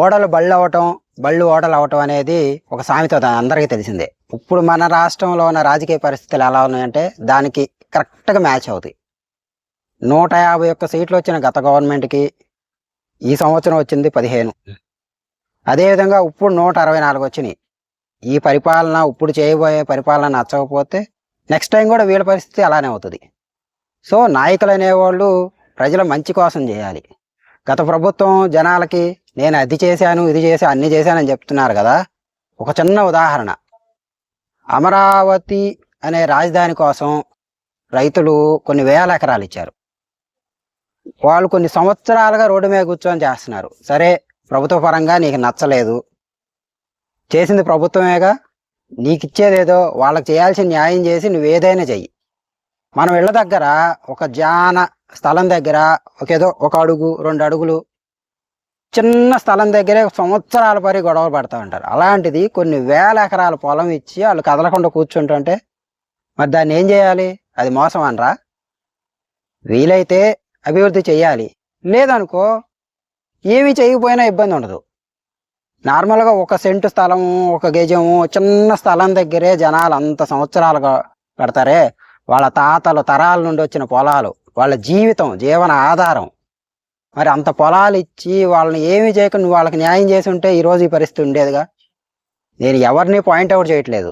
ఓడలు బళ్ళు అవటం బళ్ళు ఓడలు అవటం అనేది ఒక సామెత అందరికీ తెలిసిందే. ఇప్పుడు మన రాష్ట్రంలో ఉన్న రాజకీయ పరిస్థితులు ఎలా ఉన్నాయంటే దానికి కరెక్ట్గా మ్యాచ్ అవుతాయి. నూట యాభై ఒక్క సీట్లు వచ్చిన గత గవర్నమెంట్కి ఈ సంవత్సరం వచ్చింది పదిహేను. అదేవిధంగా ఇప్పుడు నూట అరవై నాలుగు వచ్చినాయి. ఈ పరిపాలన ఇప్పుడు చేయబోయే పరిపాలన నచ్చకపోతే నెక్స్ట్ టైం కూడా వీళ్ళ పరిస్థితి అలానే అవుతుంది. సో నాయకులు అనేవాళ్ళు ప్రజల మంచి కోసం చేయాలి. గత ప్రభుత్వం జనాలకి నేను అది చేశాను ఇది చేశాను అన్ని చేశానని చెప్తున్నారు కదా. ఒక చిన్న ఉదాహరణ. అమరావతి అనే రాజధాని కోసం రైతులు కొన్ని వేల ఎకరాలు ఇచ్చారు. వాళ్ళు కొన్ని సంవత్సరాలుగా రోడ్డు మీద కూర్చొని చేస్తున్నారు. సరే ప్రభుత్వ పరంగా నీకు నచ్చలేదు. చేసింది ప్రభుత్వమేగా? నీకు ఇచ్చేదేదో వాళ్ళకి చేయాల్సిన న్యాయం చేసి నువ్వు ఏదైనా చెయ్యి. మనం ఇళ్ళ దగ్గర ఒక జాన స్థలం దగ్గర ఒకేదో ఒక అడుగు రెండు అడుగులు చిన్న స్థలం దగ్గరే సంవత్సరాల పరి గొడవ పడతా ఉంటారు. అలాంటిది కొన్ని వేల ఎకరాల పొలం ఇచ్చి వాళ్ళు కదలకుండా కూర్చుంటుంటే మరి దాన్ని ఏం చేయాలి? అది మోసం అనరా? వీలైతే అభివృద్ధి చేయాలి లేదనుకో ఏమీ చేయకపోయినా ఇబ్బంది ఉండదు. నార్మల్గా ఒక సెంటు స్థలము ఒక గజము చిన్న స్థలం దగ్గరే జనాలు అంత సంవత్సరాలుగా కడతారే వాళ్ళ తాతలు తరాల నుండి వచ్చిన పొలాలు. వాళ్ళ జీవితం జీవన ఆధారం. మరి అంత పొలాలు ఇచ్చి వాళ్ళని ఏమి చేయక నువ్వు వాళ్ళకి న్యాయం చేసి ఉంటే ఈరోజు ఈ పరిస్థితి ఉండేదిగా? నేను ఎవరిని పాయింట్ అవుట్ చేయట్లేదు.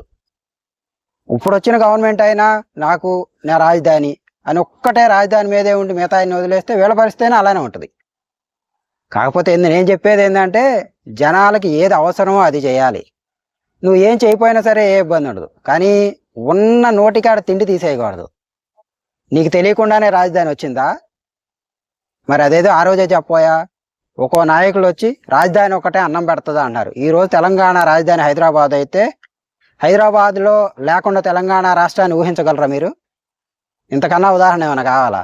ఇప్పుడు వచ్చిన గవర్నమెంట్ అయినా నాకు నా రాజధాని అని ఒక్కటే రాజధాని మీదే ఉండి మిగతాయిని వదిలేస్తే వీళ్ళ పరిస్థితి అయినా అలానే ఉంటుంది. కాకపోతే నేను చెప్పేది ఏంటంటే జనాలకి ఏది అవసరమో అది చేయాలి. నువ్వు ఏం చేయకపోయినా సరే ఏ ఇబ్బంది ఉండదు. కానీ ఉన్న నోటికాడ తిండి తీసేయకూడదు. నీకు తెలియకుండానే రాజధాని వచ్చిందా? మరి అదేదో ఆ రోజే చెప్పోయా ఒక్కో నాయకులు వచ్చి రాజధాని ఒకటే అన్నం పెడుతుందా అన్నారు. ఈ రోజు తెలంగాణ రాజధాని హైదరాబాద్ అయితే హైదరాబాద్లో లేకుండా తెలంగాణ రాష్ట్రాన్ని ఊహించగలరా మీరు? ఇంతకన్నా ఉదాహరణ ఏమైనా కావాలా?